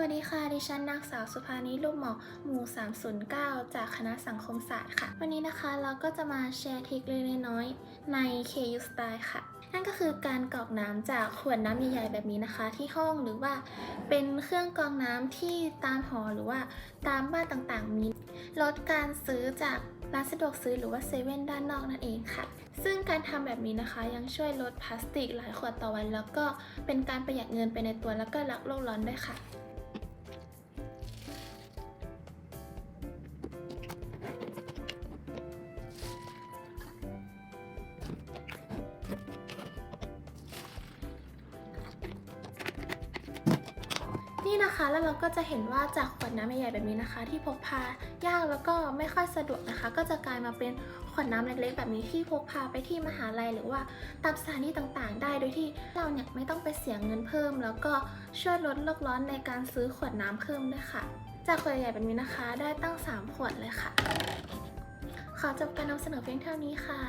วัสดีค่ะ ดิฉันนางสาวสุภานิลูกหมอหมู่ 309 จากคณะสังคมศาสตร์ค่ะ วันนี้นะคะเราก็จะมาแชร์ทริคเล็กน้อยใน KU Style ค่ะ นั่นก็คือการกรอกน้ำจากขวดน้ำใหญ่ๆแบบนี้นะคะ ที่ห้องหรือว่าเป็นเครื่องกรองน้ำที่ตามหอหรือว่าตามบ้านต่างๆ มีลดการซื้อจากร้านสะดวกซื้อหรือว่าเซเว่นด้านนอกนั่นเองค่ะ ซึ่งการทำแบบนี้นะคะ ยังช่วยลดพลาสติกหลายขวดต่อวัน แล้วก็เป็นการประหยัดเงินไปในตัวแล้วก็รักโลกร้อนด้วยค่ะ นี่นะคะแล้วเราก็จะเห็นว่าจากขวดน้ำใหญ่ๆแบบนี้นะคะ ที่พกพายากแล้วก็ไม่ค่อยสะดวกนะคะ ก็จะกลายมาเป็นขวดน้ำเล็กๆ แบบนี้ที่พกพาไปที่มหาลัยหรือว่าตามสถานที่ต่างๆ ได้โดยที่เราเนี่ยไม่ต้องไปเสียเงินเพิ่ม แล้วก็ช่วยลดโลกร้อนในการซื้อขวดน้ำเพิ่มด้วยค่ะ จากขวดใหญ่แบบนี้นะคะ ได้ตั้ง 3 ขวดเลยค่ะ ขอจบการนำเสนอเพียงเท่านี้ค่ะ